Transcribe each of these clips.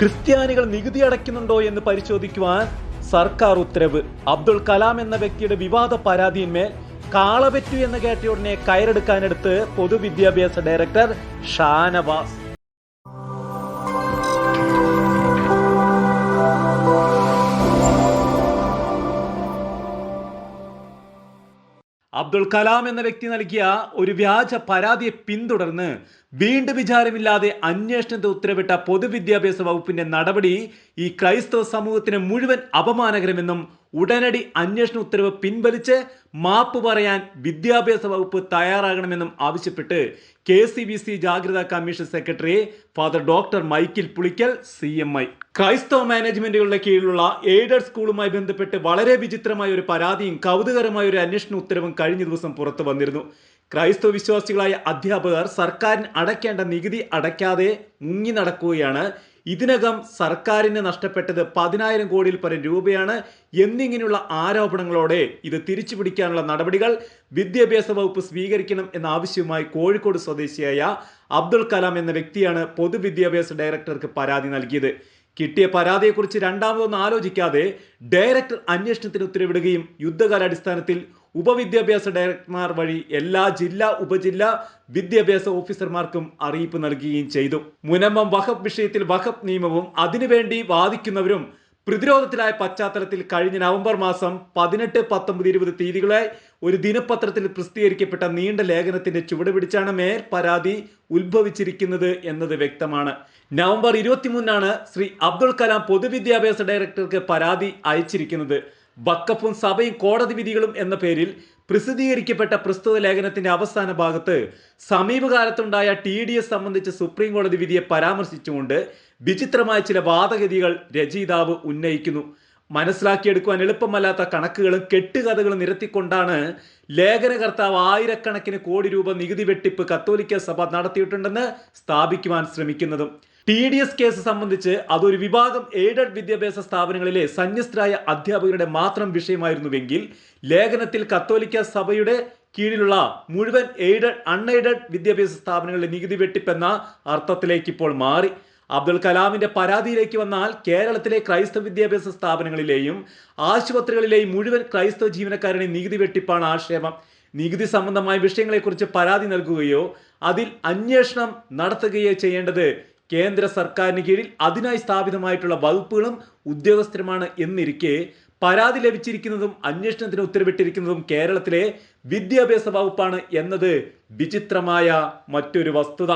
ക്രിസ്ത്യാനികൾ നികുതി അടയ്ക്കുന്നുണ്ടോ എന്ന് പരിശോധിക്കുവാൻ സർക്കാർ ഉത്തരവ്. അബ്ദുൾ കലാം എന്ന വ്യക്തിയുടെ വിവാദ പരാതിയിന്മേൽ കാളപറ്റു എന്ന കേട്ടയുടനെ കയറെടുക്കാനെടുത്ത് പൊതുവിദ്യാഭ്യാസ ഡയറക്ടർ ഷാനവാസ്. അബ്ദുൾ കലാം എന്ന വ്യക്തി നൽകിയ ഒരു വ്യാജ പരാതിയെ പിന്തുടർന്ന് വീണ്ടും വിചാരമില്ലാതെ അന്വേഷണത്തെ ഉത്തരവിട്ട പൊതുവിദ്യാഭ്യാസ വകുപ്പിന്റെ നടപടി ഈ ക്രൈസ്തവ സമൂഹത്തിന് മുഴുവൻ അപമാനകരമെന്നും ഉടനടി അന്വേഷണ ഉത്തരവ് പിൻവലിച്ച് മാപ്പ് പറയാൻ വിദ്യാഭ്യാസ വകുപ്പ് തയ്യാറാകണമെന്നും ആവശ്യപ്പെട്ട് കെ സി ബി സി ജാഗ്രതാ commission secretary father doctor Michael Pulickal C M I. ക്രൈസ്തവ മാനേജ്മെന്റുകളുടെ കീഴിലുള്ള എയ്ഡഡ് സ്കൂളുമായി ബന്ധപ്പെട്ട് വളരെ വിചിത്രമായ ഒരു പരാതിയും കൗതുകരമായ ഒരു അന്വേഷണ ഉത്തരവും കഴിഞ്ഞ ദിവസം പുറത്തു വന്നിരുന്നു. ക്രൈസ്തവ വിശ്വാസികളായ അധ്യാപകർ സർക്കാരിന് അടയ്ക്കേണ്ട നികുതി അടയ്ക്കാതെ മുങ്ങി നടക്കുകയാണ്. ഇതിനകം സർക്കാരിന് നഷ്ടപ്പെട്ടത് പതിനായിരം കോടിയിൽ പരം രൂപയാണ് എന്നിങ്ങനെയുള്ള ആരോപണങ്ങളോടെ ഇത് തിരിച്ചു പിടിക്കാനുള്ള നടപടികൾ വിദ്യാഭ്യാസ വകുപ്പ് സ്വീകരിക്കണം എന്ന ആവശ്യവുമായി കോഴിക്കോട് സ്വദേശിയായ അബ്ദുൾ കലാം എന്ന വ്യക്തിയാണ് പൊതുവിദ്യാഭ്യാസ ഡയറക്ടർക്ക് പരാതി നൽകിയത്. കിട്ടിയ പരാതിയെക്കുറിച്ച് രണ്ടാമതൊന്നും ആലോചിക്കാതെ ഡയറക്ടർ അന്വേഷണത്തിന് ഉത്തരവിടുകയും യുദ്ധകാലാടിസ്ഥാനത്തിൽ ഉപവിദ്യാഭ്യാസ ഡയറക്ടർമാർ വഴി എല്ലാ ജില്ലാ ഉപജില്ലാ വിദ്യാഭ്യാസ ഓഫീസർമാർക്കും അറിയിപ്പ് നൽകുകയും ചെയ്തു. മുനമ്പം വഖഫ് വിഷയത്തിൽ വഖഫ് നിയമവും അതിനുവേണ്ടി വാദിക്കുന്നവരും പ്രതിരോധത്തിലായ പശ്ചാത്തലത്തിൽ കഴിഞ്ഞ നവംബർ മാസം പതിനെട്ട് പത്തൊമ്പത് ഇരുപത് തീയതികളെ ഒരു ദിനപത്രത്തിൽ പ്രസിദ്ധീകരിക്കപ്പെട്ട നീണ്ട ലേഖനത്തിന്റെ ചുവട് പിടിച്ചാണ് മേൽ പരാതി ഉത്ഭവിച്ചിരിക്കുന്നത് എന്നത് വ്യക്തമാണ്. നവംബർ ഇരുപത്തിമൂന്നിനാണ് ശ്രീ അബ്ദുൾ കലാം പൊതുവിദ്യാഭ്യാസ ഡയറക്ടർക്ക് പരാതി അയച്ചിരിക്കുന്നത്. വക്കഫും സഭയും കോടതി വിധികളും എന്ന പേരിൽ പ്രസിദ്ധീകരിക്കപ്പെട്ട പ്രസ്തുത ലേഖനത്തിന്റെ അവസാന ഭാഗത്ത് സമീപകാലത്തുണ്ടായ ടി ഡി എസ് സംബന്ധിച്ച് സുപ്രീം കോടതി വിധിയെ പരാമർശിച്ചുകൊണ്ട് വിചിത്രമായ ചില വാദഗതികൾ രചയിതാവ് ഉന്നയിക്കുന്നു. മനസ്സിലാക്കിയെടുക്കുവാൻ എളുപ്പമല്ലാത്ത കണക്കുകളും കെട്ടുകഥകളും നിരത്തിക്കൊണ്ടാണ് ലേഖനകർത്താവ് ആയിരക്കണക്കിന് കോടി രൂപ നികുതി വെട്ടിപ്പ് കത്തോലിക്ക സഭ നടത്തിയിട്ടുണ്ടെന്ന് സ്ഥാപിക്കുവാൻ ശ്രമിക്കുന്നതും. ടി ഡി എസ് കേസ് സംബന്ധിച്ച് അതൊരു വിഭാഗം എയ്ഡഡ് വിദ്യാഭ്യാസ സ്ഥാപനങ്ങളിലെ സന്യസ്തരായ അധ്യാപകരുടെ മാത്രം വിഷയമായിരുന്നുവെങ്കിൽ ലേഖനത്തിൽ കത്തോലിക്ക സഭയുടെ കീഴിലുള്ള മുഴുവൻ എയ്ഡഡ് അൺഎയ്ഡഡ് വിദ്യാഭ്യാസ സ്ഥാപനങ്ങളിലെ നികുതി വെട്ടിപ്പെന്ന അർത്ഥത്തിലേക്ക് ഇപ്പോൾ മാറി. അബ്ദുൽ കലാമിന്റെ പരാതിയിലേക്ക് വന്നാൽ കേരളത്തിലെ ക്രൈസ്തവ വിദ്യാഭ്യാസ സ്ഥാപനങ്ങളിലെയും ആശുപത്രികളിലെയും മുഴുവൻ ക്രൈസ്തവ ജീവനക്കാരുടെയും നികുതി വെട്ടിപ്പാണ് ആക്ഷേപം. നികുതി സംബന്ധമായ വിഷയങ്ങളെക്കുറിച്ച് പരാതി നൽകുകയോ അതിൽ അന്വേഷണം നടത്തുകയോ ചെയ്യേണ്ടത് കേന്ദ്ര സർക്കാരിന് കീഴിൽ അതിനായി സ്ഥാപിതമായിട്ടുള്ള വകുപ്പുകളും ഉദ്യോഗസ്ഥരുമാണ് എന്നിരിക്കെ പരാതി ലഭിച്ചിരിക്കുന്നതും അന്വേഷണത്തിന് ഉത്തരവിട്ടിരിക്കുന്നതും കേരളത്തിലെ വിദ്യാഭ്യാസ വകുപ്പാണ് എന്നത് വിചിത്രമായ മറ്റൊരു വസ്തുത.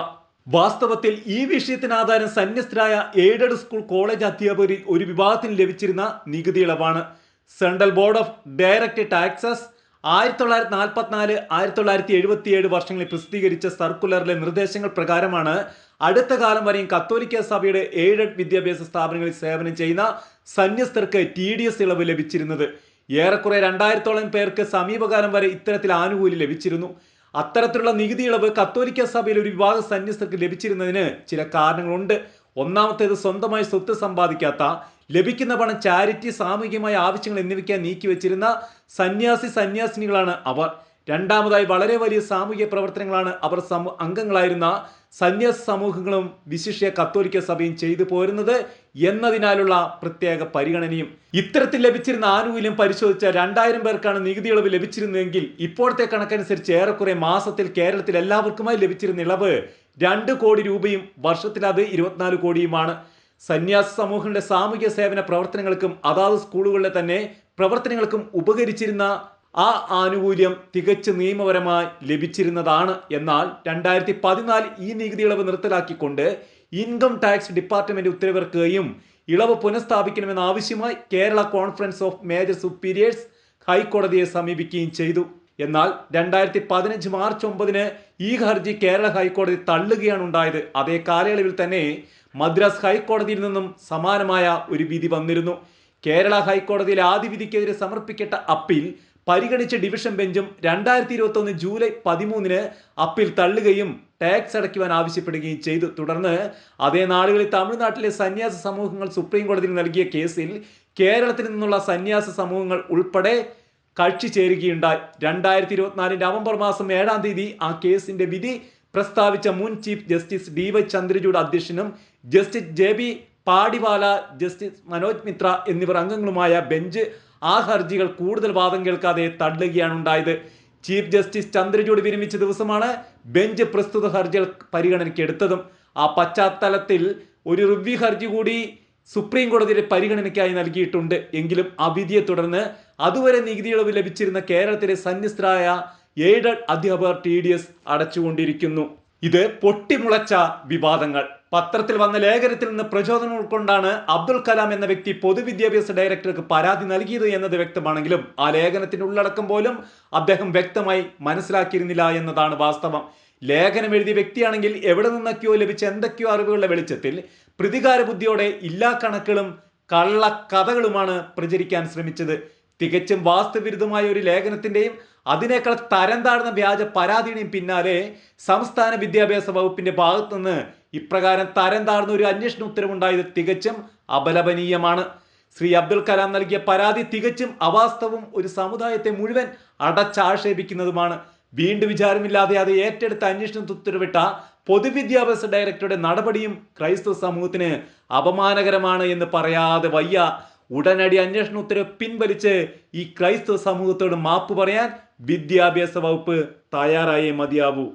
വാസ്തവത്തിൽ ഈ വിഷയത്തിന് ആധാരം സന്യസ്തരായ എയ്ഡഡ് സ്കൂൾ കോളേജ് അധ്യാപകരിൽ ഒരു വിഭാഗത്തിന് ലഭിച്ചിരുന്ന നികുതി ഇളവാണ്. Central board of direct taxes ആയിരത്തി തൊള്ളായിരത്തി നാൽപ്പത്തിനാല് ആയിരത്തി തൊള്ളായിരത്തി എഴുപത്തിയേഴ് വർഷങ്ങളിൽ പ്രസിദ്ധീകരിച്ച സർക്കുലറിലെ നിർദ്ദേശങ്ങൾ പ്രകാരമാണ് അടുത്ത കാലം വരെയും കത്തോലിക്ക സഭയുടെ എയ്ഡഡ് വിദ്യാഭ്യാസ സ്ഥാപനങ്ങളിൽ സേവനം ചെയ്യുന്ന സന്യസ്തർക്ക് ടി ഡി എസ് ഇളവ് ലഭിച്ചിരുന്നത്. ഏറെക്കുറെ രണ്ടായിരത്തോളം പേർക്ക് സമീപകാലം വരെ ഇത്തരത്തിൽ ആനുകൂല്യം ലഭിച്ചിരുന്നു. അത്തരത്തിലുള്ള നികുതി ഇളവ് കത്തോലിക്ക സഭയിൽ ഒരു വിഭാഗം സന്യസ്തർക്ക് ലഭിച്ചിരുന്നതിന് ചില കാരണങ്ങളുണ്ട്. ഒന്നാമത്തേത് സ്വന്തമായി സ്വത്ത് സമ്പാദിക്കാത്ത ലഭിക്കുന്ന പണം ചാരിറ്റി സാമൂഹികമായ ആവശ്യങ്ങൾ എന്നിവയ്ക്കായി നീക്കി വെച്ചിരുന്ന സന്യാസി സന്യാസിനികളാണ് അവർ. രണ്ടാമതായി വളരെ വലിയ സാമൂഹിക പ്രവർത്തനങ്ങളാണ് അവർ സമൂ അംഗങ്ങളായിരുന്ന സന്യാസ സമൂഹങ്ങളും വിശിഷ്യ കത്തോലിക്ക സഭയും ചെയ്തു പോരുന്നത് എന്നതിനാലുള്ള പ്രത്യേക പരിഗണനയും. ഇത്തരത്തിൽ ലഭിച്ചിരുന്ന ആനുകൂല്യം പരിശോധിച്ച രണ്ടായിരം പേർക്കാണ് നികുതി ഇളവ് ലഭിച്ചിരുന്നതെങ്കിൽ ഇപ്പോഴത്തെ കണക്കനുസരിച്ച് ഏറെക്കുറെ മാസത്തിൽ കേരളത്തിൽ എല്ലാവർക്കുമായി ലഭിച്ചിരുന്ന ഇളവ് രണ്ട് കോടി രൂപയും വർഷത്തിൽ അത് ഇരുപത്തിനാല് കോടിയുമാണ്. സന്യാസ സമൂഹങ്ങളുടെ സാമൂഹ്യ സേവന പ്രവർത്തനങ്ങൾക്കും അതാത് സ്കൂളുകളിലെ തന്നെ പ്രവർത്തനങ്ങൾക്കും ഉപകരിച്ചിരുന്ന ആ ആനുകൂല്യം തികച്ച് നിയമപരമായി ലഭിച്ചിരുന്നതാണ്. എന്നാൽ രണ്ടായിരത്തി പതിനാല് ഈ നികുതി ഇളവ് നിർത്തലാക്കിക്കൊണ്ട് ഇൻകം ടാക്സ് ഡിപ്പാർട്ട്മെന്റ് ഉത്തരവിറക്കുകയും ഇളവ് പുനഃസ്ഥാപിക്കണമെന്ന ആവശ്യമായി Kerala conference of major superiors ഹൈക്കോടതിയെ സമീപിക്കുകയും ചെയ്തു. എന്നാൽ രണ്ടായിരത്തി പതിനഞ്ച് മാർച്ച് ഒമ്പതിന് ഈ ഹർജി കേരള ഹൈക്കോടതി തള്ളുകയാണ് ഉണ്ടായത് അതേ കാലയളവിൽ തന്നെ മദ്രാസ് ഹൈക്കോടതിയിൽ നിന്നും സമാനമായ ഒരു വിധി വന്നിരുന്നു. കേരള ഹൈക്കോടതിയിലെ ആദ്യ വിധിക്കെതിരെ സമർപ്പിക്കപ്പെട്ട അപ്പീൽ പരിഗണിച്ച ഡിവിഷൻ ബെഞ്ചും രണ്ടായിരത്തി ഇരുപത്തൊന്ന് ജൂലൈ പതിമൂന്നിന് അപ്പീൽ തള്ളുകയും ടാക്സ് അടയ്ക്കുവാൻ ആവശ്യപ്പെടുകയും ചെയ്തു. തുടർന്ന് അതേ നാളുകളിൽ തമിഴ്നാട്ടിലെ സന്യാസ സമൂഹങ്ങൾ സുപ്രീം കോടതിയിൽ നൽകിയ കേസിൽ കേരളത്തിൽ നിന്നുള്ള സന്യാസ സമൂഹങ്ങൾ ഉൾപ്പെടെ കക്ഷി ചേരുകയുണ്ടായി. രണ്ടായിരത്തി ഇരുപത്തിനാല് നവംബർ മാസം ഏഴാം തീയതി ആ കേസിന്റെ വിധി പ്രസ്താവിച്ച മുൻ chief justice D Y Chandrachud അധ്യക്ഷനും justice J B Pardiwala justice Manoj Mitra എന്നിവർ അംഗങ്ങളുമായ ബെഞ്ച് ആ ഹർജികൾ കൂടുതൽ വാദം കേൾക്കാതെ തള്ളുകയാണ് ഉണ്ടായത്. ചീഫ് ജസ്റ്റിസ് ചന്ദ്രചൂഡ് വിരമിച്ച ദിവസമാണ് ബെഞ്ച് പ്രസ്തുത ഹർജികൾ പരിഗണനയ്ക്ക് എടുത്തതും. ആ പശ്ചാത്തലത്തിൽ ഒരു റിവ്യൂ ഹർജി കൂടി സുപ്രീം കോടതിയുടെ പരിഗണനയ്ക്കായി നൽകിയിട്ടുണ്ട്. എങ്കിലും ആ വിധിയെ തുടർന്ന് അതുവരെ നികുതി ഇളവ് ലഭിച്ചിരുന്ന കേരളത്തിലെ സന്യസ്തരായ എയ്ഡഡ് അധ്യാപകർ ടി ഡി എസ് അടച്ചുകൊണ്ടിരിക്കുന്നു. ഇത് പൊട്ടിമുളച്ച വിവാദങ്ങൾ. പത്രത്തിൽ വന്ന ലേഖനത്തിൽ നിന്ന് പ്രചോദനം ഉൾക്കൊണ്ടാണ് അബ്ദുൽ കലാം എന്ന വ്യക്തി പൊതുവിദ്യാഭ്യാസ ഡയറക്ടർക്ക് പരാതി നൽകിയത് എന്നത് വ്യക്തമാണെങ്കിലും ആ ലേഖനത്തിന്റെ ഉള്ളടക്കം പോലും അദ്ദേഹം വ്യക്തമായി മനസ്സിലാക്കിയിരുന്നില്ല എന്നതാണ് വാസ്തവം. ലേഖനം എഴുതിയ വ്യക്തിയാണെങ്കിൽ എവിടെ നിന്നൊക്കെയോ ലഭിച്ച എന്തൊക്കെയോ അറിവുകളുടെ വെളിച്ചത്തിൽ പ്രതികാര ബുദ്ധിയോടെ ഇല്ലാ കണക്കുകളും കള്ളക്കഥകളുമാണ് പ്രചരിക്കാൻ ശ്രമിച്ചത്. തികച്ചും വാസ്തുവിരുദ്ധമായ ഒരു ലേഖനത്തിന്റെയും അതിനേക്കാൾ തരം താഴ്ന്ന വ്യാജ പരാതിയുടെയും പിന്നാലെ സംസ്ഥാന വിദ്യാഭ്യാസ വകുപ്പിന്റെ ഭാഗത്തുനിന്ന് ഇപ്രകാരം തരം താഴ്ന്ന ഒരു അന്വേഷണ ഉത്തരവുണ്ടായത് തികച്ചും അപലപനീയമാണ്. ശ്രീ അബ്ദുൽ കലാം നൽകിയ പരാതി തികച്ചും അവാസ്തവും ഒരു സമുദായത്തെ മുഴുവൻ അടച്ചാക്ഷേപിക്കുന്നതുമാണ്. വീണ്ടും വിചാരമില്ലാതെ അത് ഏറ്റെടുത്ത അന്വേഷണത്തിന് ഉത്തരവിട്ട പൊതുവിദ്യാഭ്യാസ ഡയറക്ടറുടെ നടപടിയും ക്രൈസ്തവ സമൂഹത്തിന് അപമാനകരമാണ് എന്ന് പറയാതെ വയ്യ. ഉടനടി അന്വേഷണ ഉത്തരവ് പിൻവലിച്ച് ഈ ക്രൈസ്തവ സമൂഹത്തോട് മാപ്പ് പറയാൻ വിദ്യാഭ്യാസ വകുപ്പ് തയ്യാറായേ മതിയാവൂ.